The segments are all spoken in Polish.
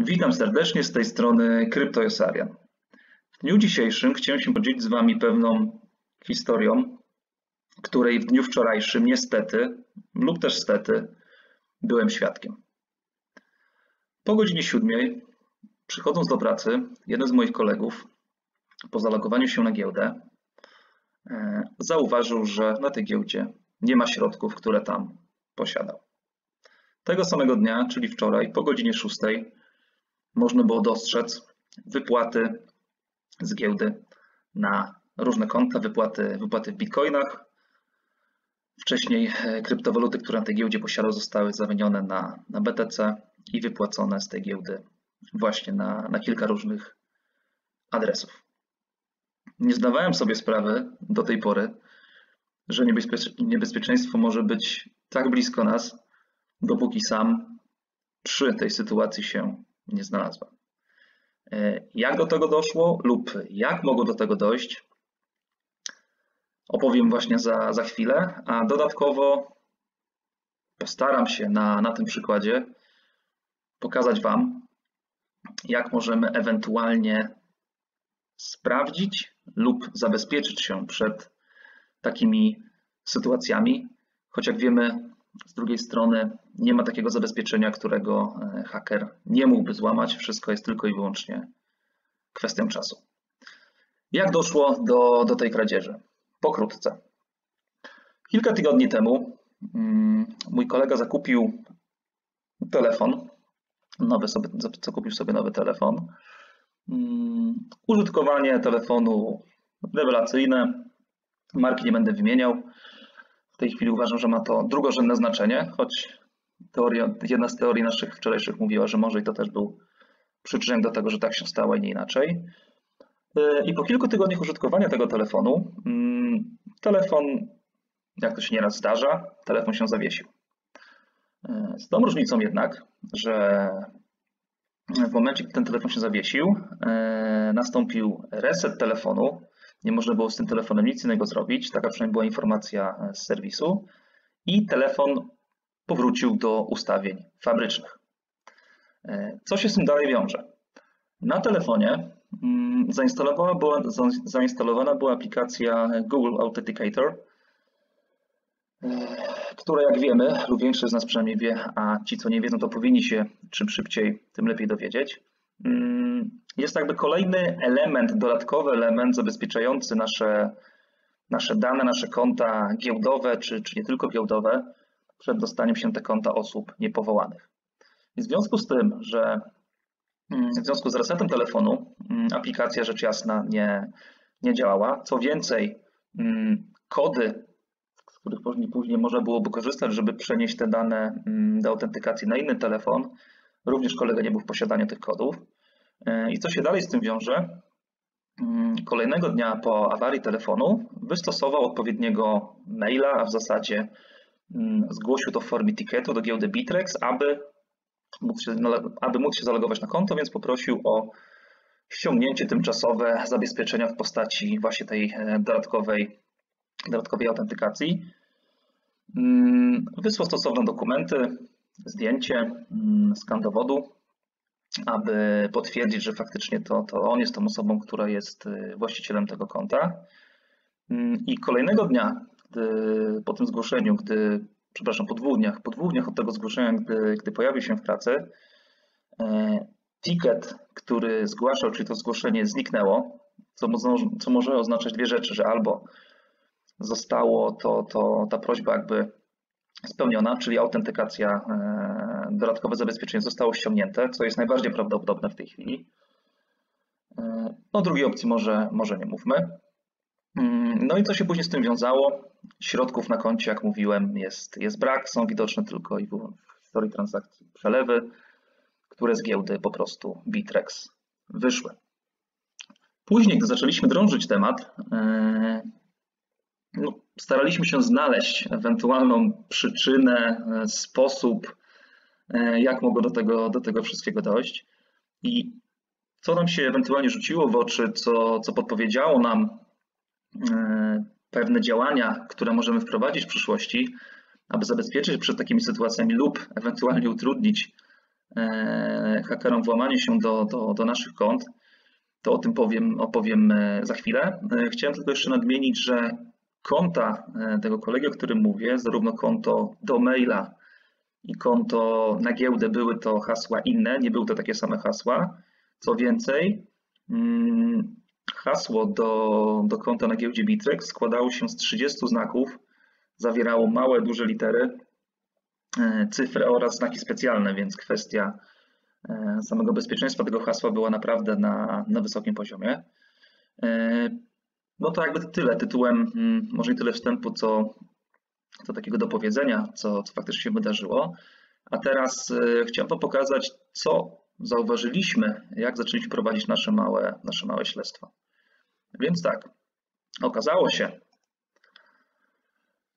Witam serdecznie z tej strony CryptoJosarian. W dniu dzisiejszym chciałem się podzielić z Wami pewną historią, której w dniu wczorajszym niestety lub też stety byłem świadkiem. Po godzinie siódmej, przychodząc do pracy, jeden z moich kolegów po zalogowaniu się na giełdę e, zauważył, że na tej giełdzie nie ma środków, które tam posiadał. Tego samego dnia, czyli wczoraj, po godzinie szóstej, można było dostrzec wypłaty z giełdy na różne konta, wypłaty, wypłaty w bitcoinach. Wcześniej e, kryptowaluty, które na tej giełdzie posiadał, zostały zamienione na, na BTC i wypłacone z tej giełdy właśnie na, na kilka różnych adresów. Nie zdawałem sobie sprawy do tej pory, że niebezpieczeństwo może być tak blisko nas, dopóki sam przy tej sytuacji się nie znalazłem. E, jak do tego doszło lub jak mogło do tego dojść, opowiem właśnie za, za chwilę, a dodatkowo postaram się na, na tym przykładzie pokazać Wam, jak możemy ewentualnie sprawdzić lub zabezpieczyć się przed takimi sytuacjami, choć jak wiemy, z drugiej strony nie ma takiego zabezpieczenia, którego e, haker nie mógłby złamać. Wszystko jest tylko i wyłącznie kwestią czasu. Jak doszło do, do tej kradzieży? Pokrótce. Kilka tygodni temu mm, mój kolega zakupił telefon, nowy sobie, zakupił sobie nowy telefon. Mm, użytkowanie telefonu rewelacyjne, marki nie będę wymieniał. W tej chwili uważam, że ma to drugorzędne znaczenie, choć teoria, jedna z teorii naszych wczorajszych mówiła, że może i to też był przyczynek do tego, że tak się stało i nie inaczej. E, I po kilku tygodniach użytkowania tego telefonu, mm, telefon, jak to się nieraz zdarza, telefon się zawiesił. E, z tą różnicą jednak, że w momencie, gdy ten telefon się zawiesił, e, nastąpił reset telefonu, nie można było z tym telefonem nic innego zrobić, taka przynajmniej była informacja e, z serwisu i telefon powrócił do ustawień fabrycznych. E, co się z tym dalej wiąże? Na telefonie mm, zainstalowana była, zainstalowana była aplikacja Google Authenticator, e, która jak wiemy, lub większość z nas przynajmniej wie, a ci co nie wiedzą, to powinni się czym szybciej, tym lepiej dowiedzieć. Mm, jest jakby kolejny element, dodatkowy element zabezpieczający nasze, nasze dane, nasze konta giełdowe, czy, czy nie tylko giełdowe, przed dostaniem się te konta osób niepowołanych. I w związku z tym, że mm, w związku z resetem telefonu mm, aplikacja rzecz jasna nie, nie działała. Co więcej, kody, z których później, później można byłoby korzystać, żeby przenieść te dane do autentykacji na inny telefon, Również kolega nie był w posiadaniu tych kodów. E, I co się dalej z tym wiąże? Mm, kolejnego dnia po awarii telefonu wystosował odpowiedniego maila, a w zasadzie mm, zgłosił to w formie ticketu do giełdy Bitrex, aby móc, się, aby móc się zalogować na konto, więc poprosił o ściągnięcie tymczasowe zabezpieczenia w postaci właśnie tej e, dodatkowej, dodatkowej autentykacji. Mm, wysłał stosowne dokumenty, zdjęcie, mm, skan dowodu, aby potwierdzić, że faktycznie to, to on jest tą osobą, która jest y, właścicielem tego konta. Mm, I kolejnego dnia, gdy, po tym zgłoszeniu, gdy, przepraszam, po dwóch dniach, po dwóch dniach od tego zgłoszenia, gdy, gdy pojawił się w pracy, e, ticket, który zgłaszał, czyli to zgłoszenie zniknęło, co, co może oznaczać dwie rzeczy, że albo zostało to, to ta prośba jakby spełniona, czyli autentykacja, e, dodatkowe zabezpieczenie zostało ściągnięte, co jest najbardziej prawdopodobne w tej chwili. E, o drugiej opcji może, może nie mówmy. Mm, no i co się później z tym wiązało? Środków na koncie, jak mówiłem, jest, jest brak, są widoczne tylko i w historii transakcji przelewy, które z giełdy po prostu Bitrex wyszły. Później, gdy zaczęliśmy drążyć temat, e, no, staraliśmy się znaleźć ewentualną przyczynę, e, sposób, e, jak mogło do tego, do tego wszystkiego dojść. I co nam się ewentualnie rzuciło w oczy, co, co podpowiedziało nam e, pewne działania, które możemy wprowadzić w przyszłości, aby zabezpieczyć przed takimi sytuacjami lub ewentualnie utrudnić hakerom włamanie się do, do, do naszych kont, to o tym powiem, opowiem za chwilę. Chciałem tylko jeszcze nadmienić, że konta tego kolegi, o którym mówię, zarówno konto do maila, i konto na giełdę były to hasła inne, nie były to takie same hasła. Co więcej, mm, hasło do, do konta na giełdzie Bittrex składało się z 30 znaków, zawierało małe, duże litery, e, cyfry oraz znaki specjalne, więc kwestia e, samego bezpieczeństwa tego hasła była naprawdę na, na wysokim poziomie. No to jakby tyle tytułem, mm, może nie tyle wstępu, co co takiego do powiedzenia, co, co faktycznie się wydarzyło. A teraz y, chciałem pokazać, co zauważyliśmy, jak zaczęliśmy prowadzić nasze małe, nasze małe śledztwo. Więc tak, okazało się,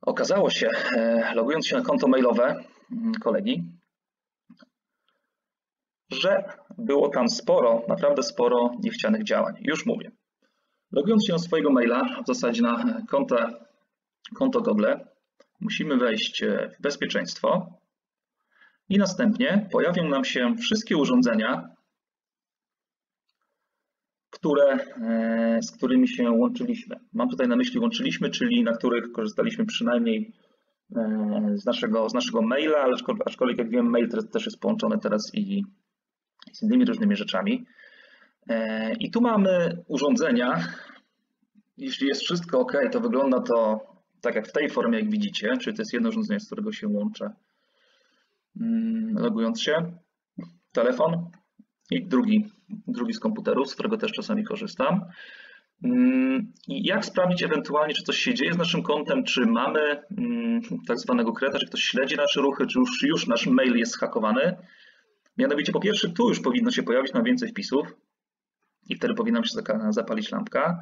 okazało się, e, logując się na konto mailowe mm, kolegi, że było tam sporo, naprawdę sporo niechcianych działań. Już mówię. Logując się na swojego maila, w zasadzie na konto, konto Google, musimy wejść e, w bezpieczeństwo i następnie pojawią nam się wszystkie urządzenia, które, e, z którymi się łączyliśmy. Mam tutaj na myśli łączyliśmy, czyli na których korzystaliśmy przynajmniej e, z naszego, z naszego maila, ale aczkolwiek jak wiem, mail też jest połączony teraz i z innymi różnymi rzeczami. I tu mamy urządzenia. Jeśli jest wszystko ok, to wygląda to tak jak w tej formie, jak widzicie, czyli to jest jedno urządzenie, z którego się łączę, mm, logując się, telefon i drugi, drugi z komputerów, z którego też czasami korzystam. Mm, I jak sprawdzić ewentualnie, czy coś się dzieje z naszym kontem, czy mamy mm, tak zwanego kreta, czy ktoś śledzi nasze ruchy, czy już, już nasz mail jest skakowany. Mianowicie po pierwsze tu już powinno się pojawić nam więcej wpisów i wtedy powinna się zapalić lampka.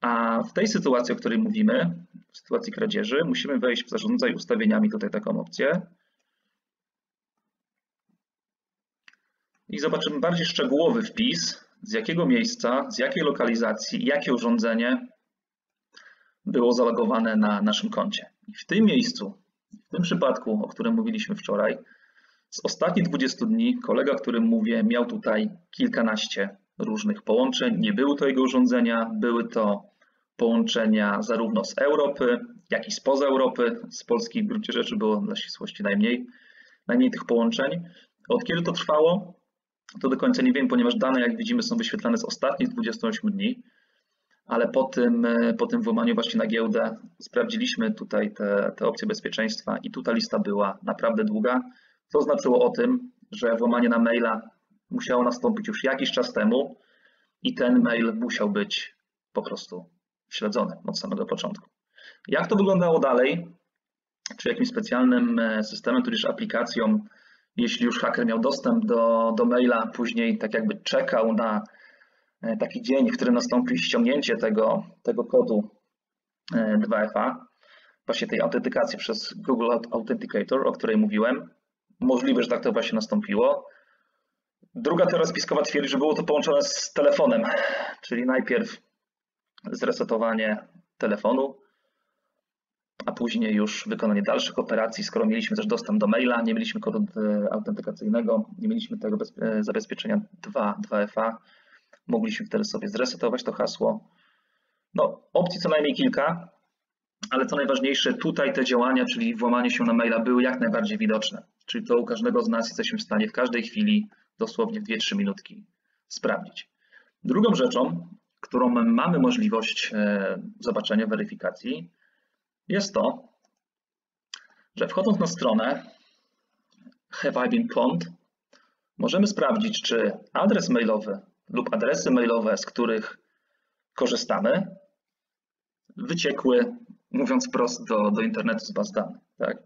A w tej sytuacji, o której mówimy, w sytuacji kradzieży, musimy wejść w zarządzaj ustawieniami, tutaj taką opcję. I zobaczymy bardziej szczegółowy wpis, z jakiego miejsca, z jakiej lokalizacji, jakie urządzenie było zalogowane na naszym koncie. I w tym miejscu, w tym przypadku, o którym mówiliśmy wczoraj, z ostatnich 20 dni kolega, o którym mówię, miał tutaj kilkanaście różnych połączeń. Nie były to jego urządzenia, były to połączenia zarówno z Europy, jak i spoza Europy. Z Polski w gruncie rzeczy było dla ścisłości najmniej, najmniej tych połączeń. Od kiedy to trwało? To do końca nie wiem, ponieważ dane, jak widzimy, są wyświetlane z ostatnich 28 dni, ale po tym, po tym włamaniu właśnie na giełdę sprawdziliśmy tutaj te, te opcje bezpieczeństwa i tutaj lista była naprawdę długa. To znaczyło o tym, że włamanie na maila musiało nastąpić już jakiś czas temu i ten mail musiał być po prostu śledzony od samego początku. Jak to wyglądało dalej? Czy jakimś specjalnym e, systemem, tudzież aplikacją, jeśli już haker miał dostęp do, do maila, później tak jakby czekał na e, taki dzień, w którym nastąpi ściągnięcie tego, tego kodu 2FA, e, właśnie tej autentykacji przez Google Authenticator, o której mówiłem. Możliwe, że tak to właśnie nastąpiło. Druga teoria spiskowa twierdzi, że było to połączone z telefonem, czyli najpierw zresetowanie telefonu, a później już wykonanie dalszych operacji. Skoro mieliśmy też dostęp do maila, nie mieliśmy kodu e, autentykacyjnego, nie mieliśmy tego e, zabezpieczenia 2, 2FA, mogliśmy wtedy sobie zresetować to hasło. No, opcji co najmniej kilka, ale co najważniejsze, tutaj te działania, czyli włamanie się na maila były jak najbardziej widoczne. Czyli to u każdego z nas jesteśmy w stanie w każdej chwili, dosłownie w 2-3 minutki sprawdzić. Drugą rzeczą, którą mamy możliwość e, zobaczenia, weryfikacji, jest to, że wchodząc na stronę Have I Been Pwned, możemy sprawdzić, czy adres mailowy lub adresy mailowe, z których korzystamy, wyciekły, mówiąc wprost, do, do internetu z baz danych. Tak?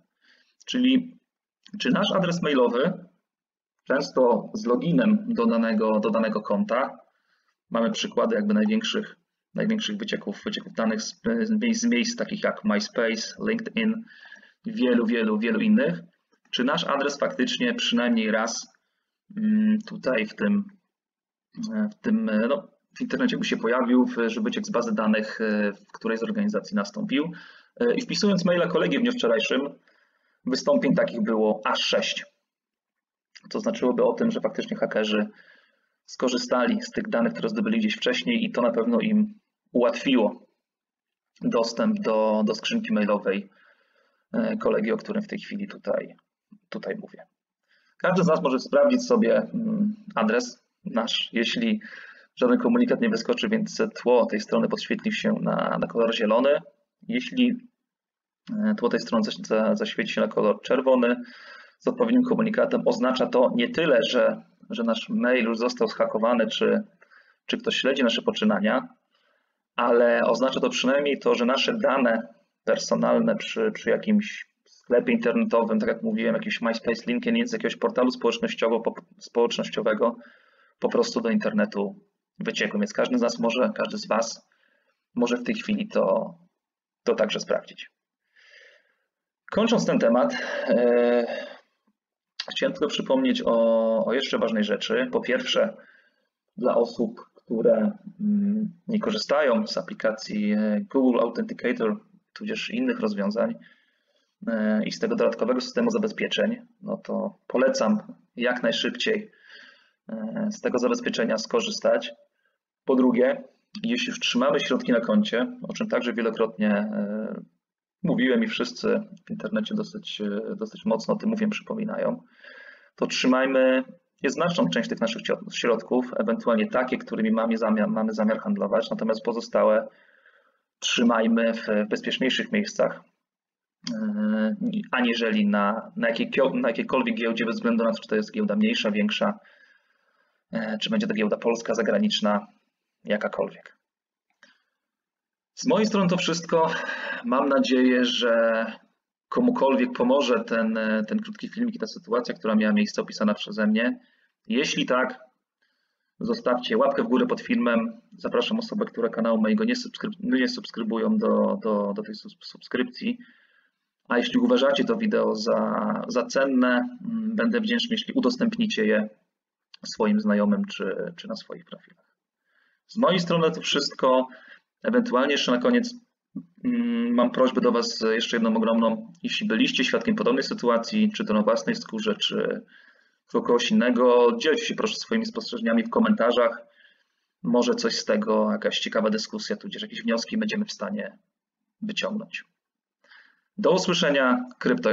Czyli czy nasz adres mailowy, często z loginem do danego, do danego konta, Mamy przykłady jakby największych, największych wycieków, wycieków danych z, z miejsc takich jak MySpace, LinkedIn, wielu, wielu, wielu innych. Czy nasz adres faktycznie przynajmniej raz mm, tutaj w tym, w tym no, w internecie by się pojawił, że wyciek z bazy danych, e, w której z organizacji nastąpił. E, I wpisując maila kolegi w dniu wczorajszym, wystąpień takich było aż 6. to znaczyłoby o tym, że faktycznie hakerzy skorzystali z tych danych, które zdobyli gdzieś wcześniej i to na pewno im ułatwiło dostęp do, do skrzynki mailowej e, kolegi, o którym w tej chwili tutaj, tutaj mówię. Każdy z nas może sprawdzić sobie mm, adres nasz, jeśli żaden komunikat nie wyskoczy, więc tło tej strony podświetli się na, na kolor zielony. Jeśli e, tło tej strony zaświeci się na kolor czerwony z odpowiednim komunikatem, oznacza to nie tyle, że, że nasz mail już został zhakowany, czy, czy ktoś śledzi nasze poczynania, ale oznacza to przynajmniej to, że nasze dane personalne przy, przy jakimś sklepie internetowym, tak jak mówiłem, jakiś MySpace, LinkedIn, z jakiegoś portalu społecznościowo, społecznościowego po prostu do internetu wyciekły. Więc każdy z nas może, każdy z Was może w tej chwili to, to także sprawdzić. Kończąc ten temat, e, chciałem tylko przypomnieć o, o jeszcze ważnej rzeczy. Po pierwsze, dla osób, które mm, nie korzystają z aplikacji e, Google Authenticator, tudzież innych rozwiązań e, i z tego dodatkowego systemu zabezpieczeń, no to polecam jak najszybciej e, z tego zabezpieczenia skorzystać. Po drugie, jeśli już trzymamy środki na koncie, o czym także wielokrotnie mówiłem i wszyscy w internecie dosyć, dosyć mocno o tym mówię, przypominają, to trzymajmy znaczną część tych naszych środków, ewentualnie takie, którymi mamy zamiar, mamy zamiar handlować, natomiast pozostałe trzymajmy w bezpieczniejszych miejscach, e, aniżeli na, na, na jakiejkolwiek giełdzie, bez względu na to, czy to jest giełda mniejsza, większa, e, czy będzie to giełda polska, zagraniczna, jakakolwiek. Z mojej strony to wszystko. Mam nadzieję, że komukolwiek pomoże ten, ten krótki filmik i ta sytuacja, która miała miejsce opisana przeze mnie. Jeśli tak, zostawcie łapkę w górę pod filmem. Zapraszam osoby, które kanału mojego nie, subskryb nie subskrybują do, do, do tej subskrypcji. A jeśli uważacie to wideo za, za cenne, mm, będę wdzięczny, jeśli udostępnicie je swoim znajomym czy, czy na swoich profilach. Z mojej strony to wszystko. Ewentualnie jeszcze na koniec mm, mam prośbę do Was jeszcze jedną ogromną. Jeśli byliście świadkiem podobnej sytuacji, czy to na własnej skórze, czy, kogoś innego. Dzielcie się proszę swoimi spostrzeżeniami w komentarzach. Może coś z tego, jakaś ciekawa dyskusja, tudzież jakieś wnioski będziemy w stanie wyciągnąć. Do usłyszenia, Krypto.